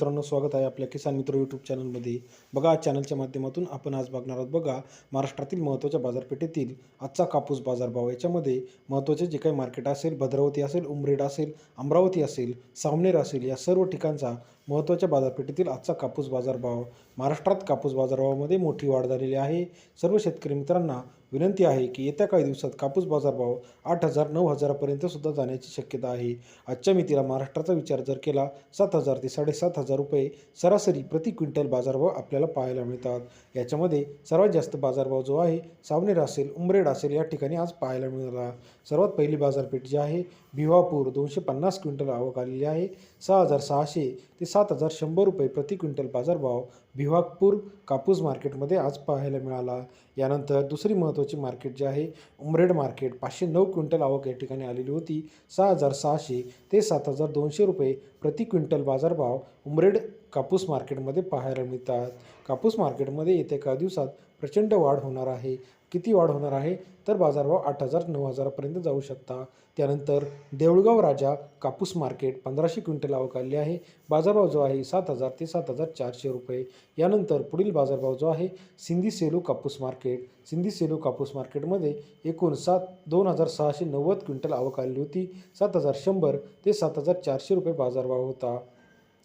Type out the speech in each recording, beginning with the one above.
मित्रांनो स्वागत आहे आपल्या किसान मित्र यूट्यूब चॅनलमध्ये बघा चॅनलच्या माध्यमातून आपण आज बघणार आहोत बघा महाराष्ट्रातील महत्त्वाच्या बाजारपेठेतील आजचा कापूस बाजारभाव. याच्यामध्ये महत्त्वाचे जे काही मार्केट असेल भद्रावती असेल उमरेड असेल अमरावती असेल सावनेर असेल या सर्व ठिकाणचा महत्त्वाच्या बाजारपेठेतील आजचा कापूस बाजारभाव. महाराष्ट्रात कापूस बाजारभावामध्ये मोठी वाढ झालेली आहे. सर्व शेतकरी मित्रांना विनंती आहे की येत्या काही दिवसात कापूस बाजारभाव आठ हजार नऊ हजारापर्यंत सुद्धा जाण्याची शक्यता आहे. आजच्या मितीला महाराष्ट्राचा विचार जर केला सात हजार ते साडेसात हजार रुपये सरासरी प्रति क्विंटल बाजारभाव आपल्याला पाहायला मिळतात. याच्यामध्ये सर्वात जास्त बाजारभाव जो आहे सावनेर असेल उमरेड असेल या ठिकाणी आज पाहायला मिळाला. सर्वात पहिली बाजारपेठ जी आहे भिवापूर दोनशे पन्नास क्विंटल आवक आलेली आहे. सहा हजार सहाशे ते सात हजार शंभर रुपये प्रति क्विंटल बाजारभाव भिवापूर कापूस मार्केटमध्ये आज पाहायला मिळाला. यानंतर दुसरी महत्त्व महत्त्वाची मार्केट जे आहे उमरेड मार्केट. पाचशे नऊ क्विंटल आवक या ठिकाणी आलेली होती. सहा हजार सहाशे ते सात हजार दोनशे रुपये प्रति क्विंटल बाजारभाव उमरेड कापूस मार्केटमध्ये पाहायला मिळतात. कापूस मार्केटमध्ये येत्या काही दिवसात प्रचंड वाढ होणार आहे. किती वाढ होणार आहे? तर बाजारभाव आठ हजार नऊ हजारापर्यंत जाऊ शकता. त्यानंतर देऊळगाव राजा कापूस मार्केट पंधराशे क्विंटल आवक आहे. बाजारभाव जो आहे सात हजार ते सात हजार चारशे रुपये. यानंतर पुढील बाजारभाव जो आहे सिंधी सेलू कापूस मार्केट. सिंधी सेलू कापूस मार्केटमध्ये एकूण सात दोन हजार सहाशे नव्वद क्विंटल आवक होती. सात हजार शंभर ते सात हजार चारशे रुपये बाजारभाव होता.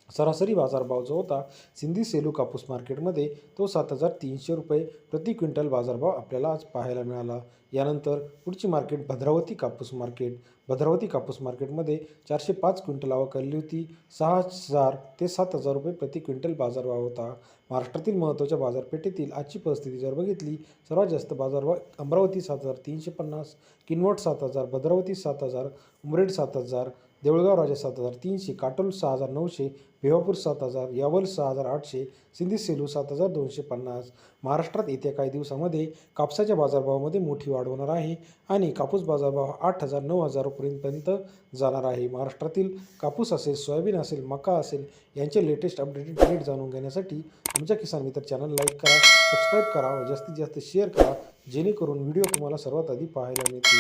सरासरी बाजारभाव जो होता सिंधी सेलू कापूस मार्केटमध्ये तो सात हजार तीनशे रुपये प्रति क्विंटल बाजारभाव आपल्याला आज पाहायला मिळाला. यानंतर पुढची मार्केट भद्रावती कापूस मार्केट. भद्रावती कापूस मार्केटमध्ये चारशे पाच क्विंटल आवक आली होती. सहा हजार ते सात हजार रुपये प्रति क्विंटल बाजारभाव होता. महाराष्ट्रातील महत्त्वाच्या बाजारपेठेतील आजची परिस्थिती जर बघितली सर्वात जास्त बाजारभाव अमरावती सात हजार तीनशे पन्नास किनवट सात हजार भद्रावती सात हजार उमरेड सात हजार देऊळगाव राजा सात हजार तीनशे काटोल सहा हजार नऊशे भिवापूर सात हजार यावल सहा हजार आठशे सिंधी सेलू सात हजार दोनशे पन्नास. महाराष्ट्रात येत्या काही दिवसामध्ये कापसाच्या बाजारभावामध्ये मोठी वाढ होणार आहे आणि कापूस बाजारभाव आठ हजार नऊ हजारपर्यंत जाणार आहे. महाराष्ट्रातील कापूस असेल सोयाबीन असेल मका असेल यांचे लेटेस्ट अपडेटेड रेट जाणून घेण्यासाठी आमच्या किसान मित्र चॅनल लाईक करा सबस्क्राईब करा व जास्तीत जास्त शेअर करा जेणेकरून व्हिडिओ तुम्हाला सर्वात आधी पाहायला मिळतील.